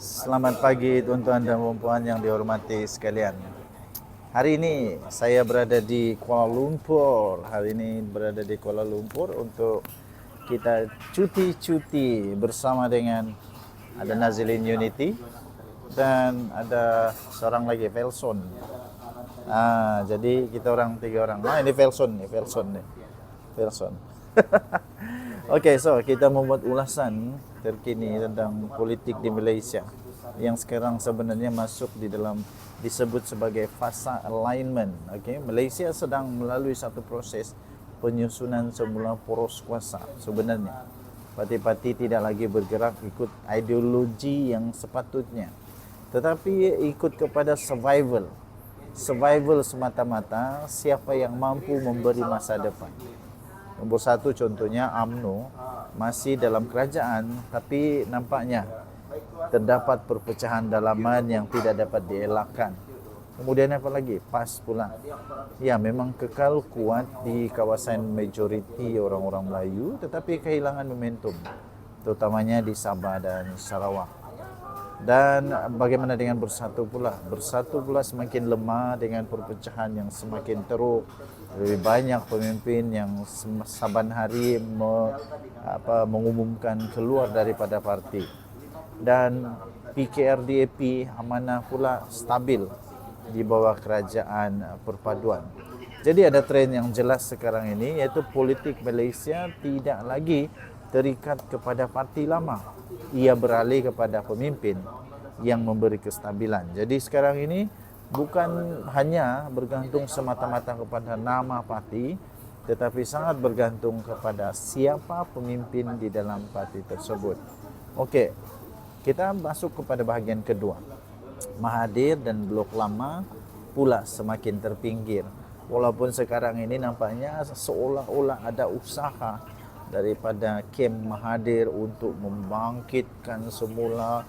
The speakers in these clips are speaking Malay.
Selamat pagi tuan-tuan dan puan yang dihormati sekalian. Hari ini saya berada di Kuala Lumpur. Hari ini berada di Kuala Lumpur untuk kita cuti-cuti bersama dengan ada Nazilin Unity dan ada seorang lagi Velson. Ah, jadi kita orang tiga orang. Ah, ini Velson nih, Velson nih. Velson. Okey, so kita membuat ulasan terkini tentang politik di Malaysia yang sekarang sebenarnya masuk di dalam disebut sebagai fasa alignment. Okey, Malaysia sedang melalui satu proses penyusunan semula poros kuasa sebenarnya. Parti-parti tidak lagi bergerak ikut ideologi yang sepatutnya. Tetapi ikut kepada survival. Survival semata-mata siapa yang mampu memberi masa depan. Nombor satu contohnya AMNO masih dalam kerajaan tapi nampaknya terdapat perpecahan dalaman yang tidak dapat dielakkan. Kemudian apa lagi? PAS pula. Ya memang kekal kuat di kawasan majoriti orang-orang Melayu tetapi kehilangan momentum terutamanya di Sabah dan Sarawak. Dan bagaimana dengan bersatu pula? Bersatu pula semakin lemah dengan perpecahan yang semakin teruk. Lebih banyak pemimpin yang saban hari me, apa, mengumumkan keluar daripada parti. Dan PKRDAP amanah pula stabil di bawah kerajaan perpaduan. Jadi ada tren yang jelas sekarang ini iaitu politik Malaysia tidak lagi terikat kepada parti lama. Ia beralih kepada pemimpin yang memberi kestabilan. Jadi sekarang ini bukan hanya bergantung semata-mata kepada nama parti tetapi sangat bergantung kepada siapa pemimpin di dalam parti tersebut. Okey. Kita masuk kepada bahagian kedua. Mahathir dan blok lama pula semakin terpinggir. Walaupun sekarang ini nampaknya seolah-olah ada usaha daripada kem Mahathir untuk membangkitkan semula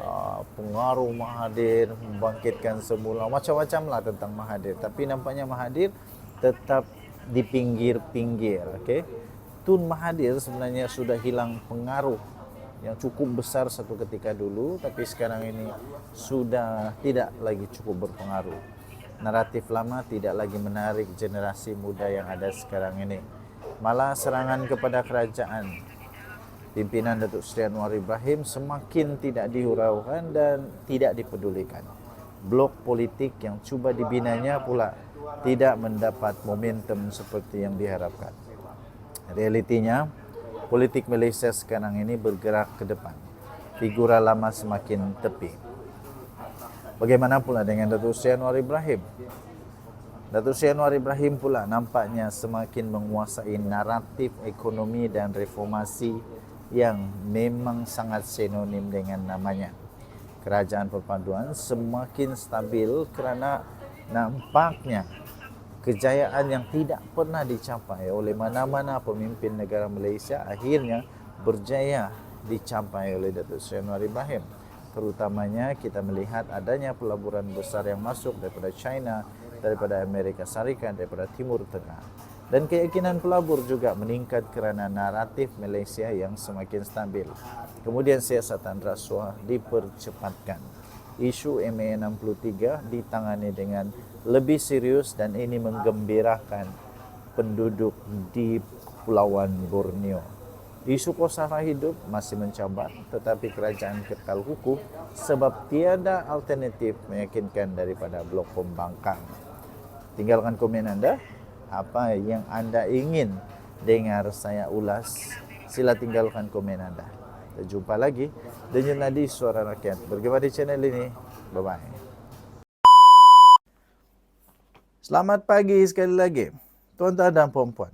uh, pengaruh Mahathir, membangkitkan semula macam-macam lah tentang Mahathir. Tapi nampaknya Mahathir tetap di pinggir-pinggir. Okay? Tun Mahathir sebenarnya sudah hilang pengaruh yang cukup besar satu ketika dulu tapi sekarang ini sudah tidak lagi cukup berpengaruh. Naratif lama tidak lagi menarik generasi muda yang ada sekarang ini. Malah serangan kepada kerajaan pimpinan Datuk Seri Anwar Ibrahim semakin tidak dihuraukan dan tidak dipedulikan. Blok politik yang cuba dibinanya pula tidak mendapat momentum seperti yang diharapkan. Realitinya, politik Malaysia sekarang ini bergerak ke depan. Figura lama semakin tepi. Bagaimana pula dengan Datuk Seri Anwar Ibrahim? Datuk Seri Anwar Ibrahim pula nampaknya semakin menguasai naratif ekonomi dan reformasi yang memang sangat sinonim dengan namanya. Kerajaan perpaduan semakin stabil kerana nampaknya kejayaan yang tidak pernah dicapai oleh mana-mana pemimpin negara Malaysia akhirnya berjaya dicapai oleh Datuk Seri Anwar Ibrahim. Terutamanya kita melihat adanya pelaburan besar yang masuk daripada China, daripada Amerika Syarikat, daripada Timur Tengah. Dan keyakinan pelabur juga meningkat kerana naratif Malaysia yang semakin stabil. Kemudian siasatan rasuah dipercepatkan. Isu MA63 ditangani dengan lebih serius dan ini menggembirakan penduduk di Pulauan Borneo. Isu kos sara hidup masih mencabar tetapi kerajaan kekal kukuh sebab tiada alternatif meyakinkan daripada blok pembangkang. Tinggalkan komen anda apa yang anda ingin dengar saya ulas sila tinggalkan komen anda. Kita jumpa lagi dengan Nadi Suara Rakyat. Bergema di channel ini. Bye bye. Selamat pagi sekali lagi. Tuan-tuan dan puan-puan.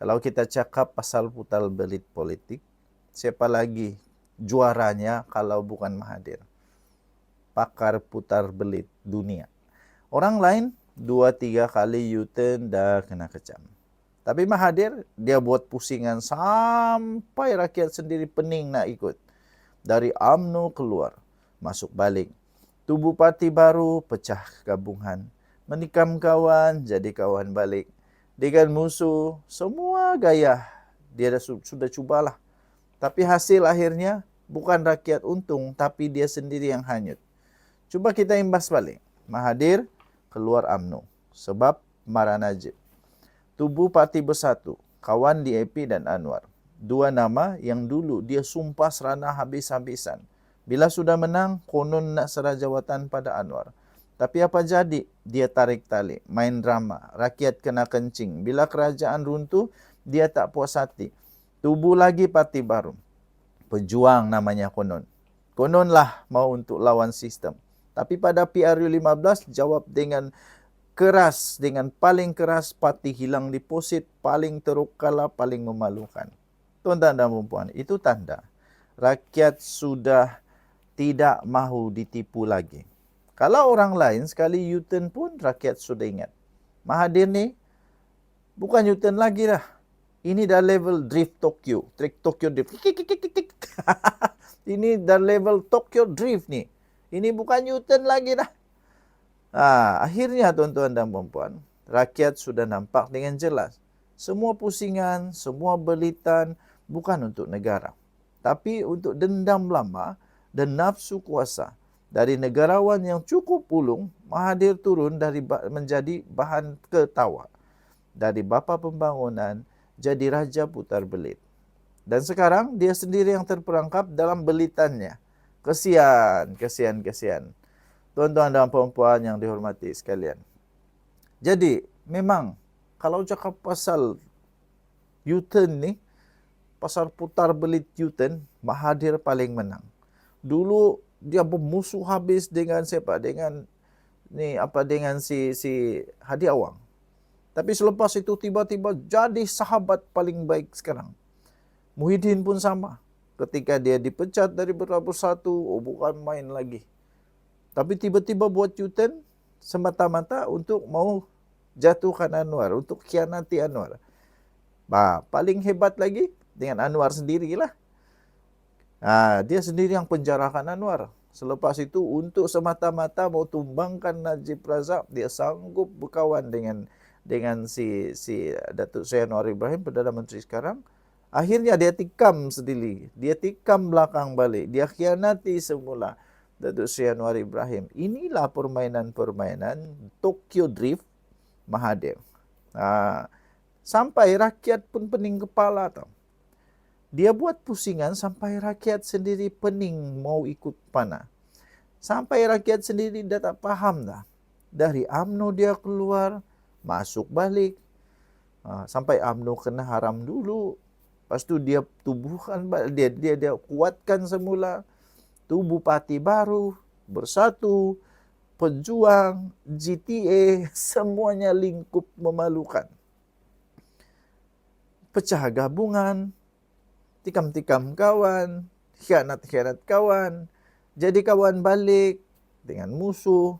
Kalau kita cakap pasal putar belit politik, siapa lagi juaranya kalau bukan Mahathir? Pakar putar belit dunia. Orang lain dua tiga kali U-turn dah kena kecam. Tapi Mahathir dia buat pusingan sampai rakyat sendiri pening nak ikut. Dari AMNO keluar, masuk balik. Tubuh parti baru pecah gabungan. Menikam kawan jadi kawan balik. Dengan musuh semua gaya dia dah su- sudah cubalah. Tapi hasil akhirnya bukan rakyat untung tapi dia sendiri yang hanyut. Cuba kita imbas balik. Mahathir keluar AMNO sebab marah Najib. Tubuh parti bersatu, kawan DAP dan Anwar. Dua nama yang dulu dia sumpah serana habis-habisan. Bila sudah menang, konon nak serah jawatan pada Anwar. Tapi apa jadi? Dia tarik tali, main drama, rakyat kena kencing. Bila kerajaan runtuh, dia tak puas hati. Tubuh lagi parti baru. Pejuang namanya konon. Kononlah mau untuk lawan sistem. Tapi pada PRU 15 jawab dengan keras, dengan paling keras parti hilang deposit, paling teruk kalah, paling memalukan. Tuan-tuan dan puan itu tanda rakyat sudah tidak mahu ditipu lagi. Kalau orang lain sekali U-turn pun rakyat sudah ingat. Mahathir ni bukan U-turn lagi dah. Ini dah level drift Tokyo. Trick Tokyo drift. Ini dah level Tokyo drift ni. Ini bukan Newton lagi dah. Ha, akhirnya tuan-tuan dan puan-puan, rakyat sudah nampak dengan jelas. Semua pusingan, semua belitan bukan untuk negara. Tapi untuk dendam lama dan nafsu kuasa. Dari negarawan yang cukup pulung, Mahathir turun dari menjadi bahan ketawa. Dari bapa pembangunan, jadi raja putar belit. Dan sekarang dia sendiri yang terperangkap dalam belitannya. Kesian, kesian, kesian. Tuan-tuan dan puan-puan yang dihormati sekalian. Jadi, memang kalau cakap pasal U-turn ni, pasal putar belit U-turn, Mahathir paling menang. Dulu dia bermusuh habis dengan siapa? Dengan ni apa dengan si si Hadi Awang. Tapi selepas itu tiba-tiba jadi sahabat paling baik sekarang. Muhyiddin pun sama ketika dia dipecat dari bersatu, oh bukan main lagi. Tapi tiba-tiba buat cutan semata-mata untuk mau jatuhkan Anwar, untuk khianati Anwar. Bah, paling hebat lagi dengan Anwar sendirilah. Ha, dia sendiri yang penjarakan Anwar. Selepas itu untuk semata-mata mau tumbangkan Najib Razak, dia sanggup berkawan dengan dengan si si Datuk Seri Anwar Ibrahim Perdana Menteri sekarang Akhirnya dia tikam sendiri. Dia tikam belakang balik. Dia khianati semula. Datuk Sri Anwar Ibrahim. Inilah permainan-permainan Tokyo Drift Mahathir. Ha, sampai rakyat pun pening kepala tau. Dia buat pusingan sampai rakyat sendiri pening mau ikut panah. Sampai rakyat sendiri dah tak faham dah. Dari AMNO dia keluar, masuk balik. Ha, sampai AMNO kena haram dulu. Lepas tu dia tubuhkan dia dia dia kuatkan semula tubuh parti baru bersatu pejuang GTA semuanya lingkup memalukan. Pecah gabungan, tikam-tikam kawan, khianat-khianat kawan, jadi kawan balik dengan musuh.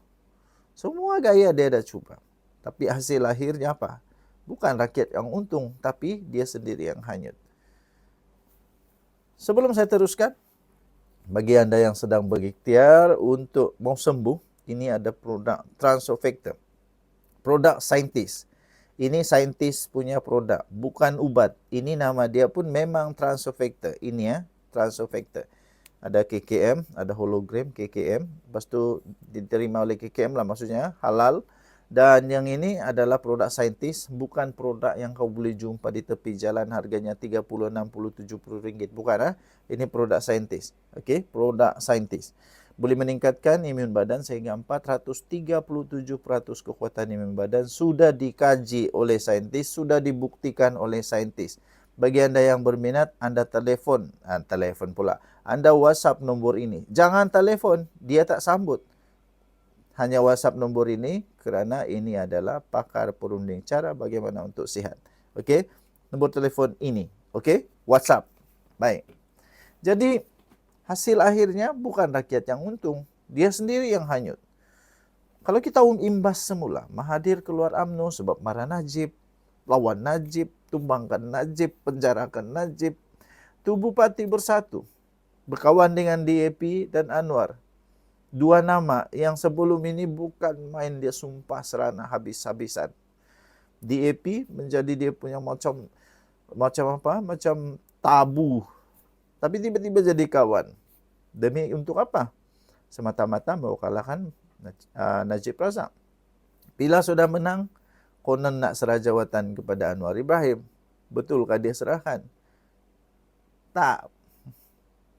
Semua gaya dia dah cuba. Tapi hasil akhirnya apa? Bukan rakyat yang untung, tapi dia sendiri yang hanyut. Sebelum saya teruskan, bagi anda yang sedang berikhtiar untuk mau sembuh, ini ada produk Transofactor. Produk saintis. Ini saintis punya produk, bukan ubat. Ini nama dia pun memang Transofactor. Ini ya, Transofactor. Ada KKM, ada hologram KKM. Lepas tu diterima oleh KKM lah maksudnya, halal. Dan yang ini adalah produk saintis, bukan produk yang kau boleh jumpa di tepi jalan harganya 30, 60, 70 ringgit. Bukan, ha? ini produk saintis. Okay? Produk saintis. Boleh meningkatkan imun badan sehingga 437% kekuatan imun badan sudah dikaji oleh saintis, sudah dibuktikan oleh saintis. Bagi anda yang berminat, anda telefon, ha, telefon pula. Anda WhatsApp nombor ini. Jangan telefon, dia tak sambut hanya WhatsApp nombor ini kerana ini adalah pakar perunding cara bagaimana untuk sihat. Okey, nombor telefon ini. Okey, WhatsApp. Baik. Jadi hasil akhirnya bukan rakyat yang untung, dia sendiri yang hanyut. Kalau kita imbas semula, Mahathir keluar AMNO sebab marah Najib, lawan Najib, tumbangkan Najib, penjarakan Najib, tubuh parti bersatu, berkawan dengan DAP dan Anwar, dua nama yang sebelum ini bukan main dia sumpah serana habis-habisan. DAP menjadi dia punya macam macam apa? Macam tabu Tapi tiba-tiba jadi kawan. Demi untuk apa? Semata-mata mau kalahkan uh, Najib Razak. Bila sudah menang, konon nak serah jawatan kepada Anwar Ibrahim. Betulkah dia serahkan? Tak.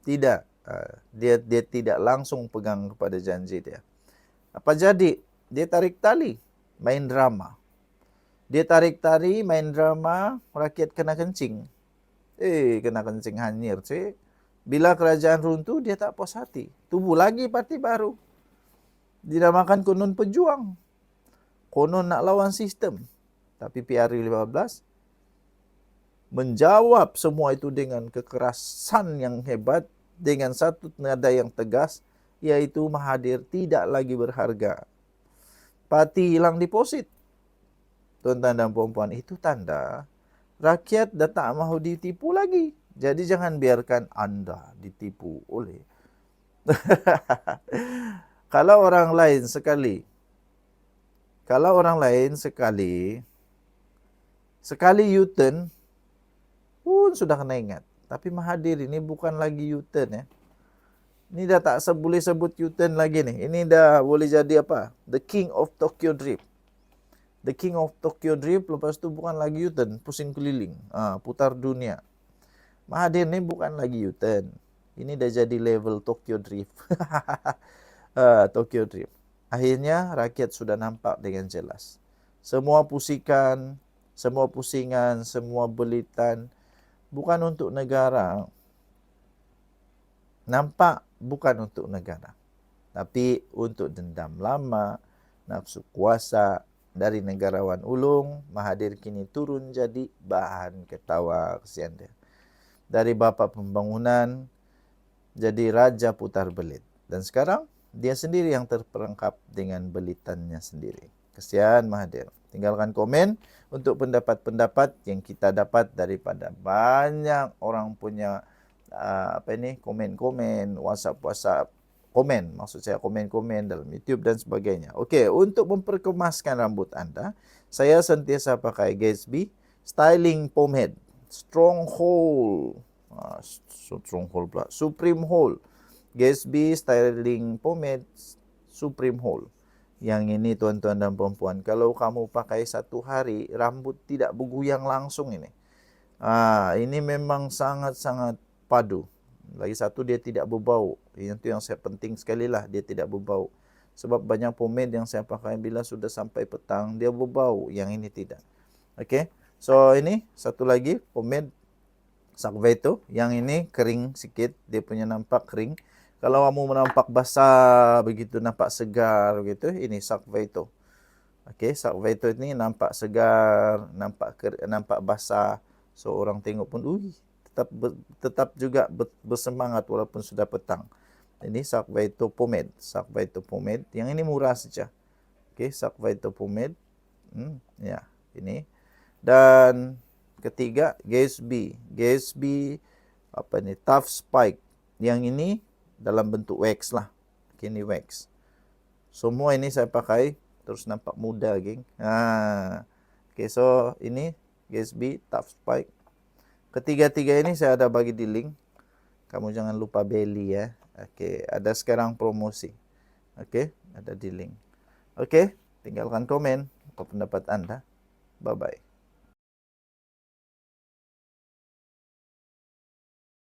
Tidak. Uh, dia dia tidak langsung pegang kepada janji dia. Apa jadi? Dia tarik tali, main drama. Dia tarik tari, main drama, rakyat kena kencing. Eh, kena kencing hanyir, cik. Bila kerajaan runtuh, dia tak puas hati. Tubuh lagi parti baru. Dinamakan konon pejuang. Konon nak lawan sistem. Tapi PRU 15 menjawab semua itu dengan kekerasan yang hebat, dengan satu nada yang tegas, yaitu Mahathir tidak lagi berharga. Parti hilang deposit. Tuan-tuan dan puan-puan, itu tanda rakyat dah tak mahu ditipu lagi. Jadi jangan biarkan anda ditipu oleh. kalau orang lain sekali, kalau orang lain sekali, sekali U-turn, pun sudah kena ingat. Tapi Mahathir ini bukan lagi U-turn ya. Ini dah tak boleh sebut U-turn lagi nih. Ini dah boleh jadi apa? The King of Tokyo Drift. The King of Tokyo Drift lepas tu bukan lagi U-turn, pusing keliling, ha, putar dunia. Mahathir ni bukan lagi U-turn. Ini dah jadi level Tokyo Drift. ha, Tokyo Drift. Akhirnya rakyat sudah nampak dengan jelas. Semua pusikan, semua pusingan, semua belitan bukan untuk negara. Nampak bukan untuk negara. Tapi untuk dendam lama, nafsu kuasa, dari negarawan ulung, Mahathir kini turun jadi bahan ketawa kesian dia. Dari bapa pembangunan, jadi raja putar belit. Dan sekarang, dia sendiri yang terperangkap dengan belitannya sendiri. Kesian Mahathir. Tinggalkan komen untuk pendapat-pendapat yang kita dapat daripada banyak orang punya uh, apa ini komen-komen, WhatsApp-WhatsApp komen maksud saya komen-komen dalam YouTube dan sebagainya. Okey, untuk memperkemaskan rambut anda, saya sentiasa pakai Gatsby styling pomade Stronghold. Ah, Stronghold pula. Supreme Hold. Gatsby styling pomade Supreme Hold. Yang ini tuan-tuan dan puan-puan, kalau kamu pakai satu hari, rambut tidak bergoyang langsung ini. Ah, ini memang sangat-sangat padu. Lagi satu dia tidak berbau. Itu yang saya penting sekali lah dia tidak berbau. Sebab banyak pomade yang saya pakai bila sudah sampai petang dia berbau. Yang ini tidak. Okay. So ini satu lagi pomade Sakveto. Yang ini kering sikit. Dia punya nampak kering. Kalau kamu nampak basah begitu nampak segar begitu ini Sakveto. Okay. Sakveto ini nampak segar, nampak nampak basah. So orang tengok pun, ui, tetap tetap juga bersemangat walaupun sudah petang. Ini Sakvaito pomade, Sakvaito pomade. Yang ini murah saja. Okey, Sakvaito pomade. Hmm, ya, ini. Dan ketiga Gatsby, Gatsby apa ni? Tough Spike. Yang ini dalam bentuk wax lah. Okay, ini wax. Semua ini saya pakai terus nampak muda, geng. Ha. Okay, so ini Gatsby Tough Spike Ketiga-tiga ini saya ada bagi di link. Kamu jangan lupa beli ya. Okey, ada sekarang promosi. Okey, ada di link. Okey, tinggalkan komen apa pendapat Anda. Bye bye.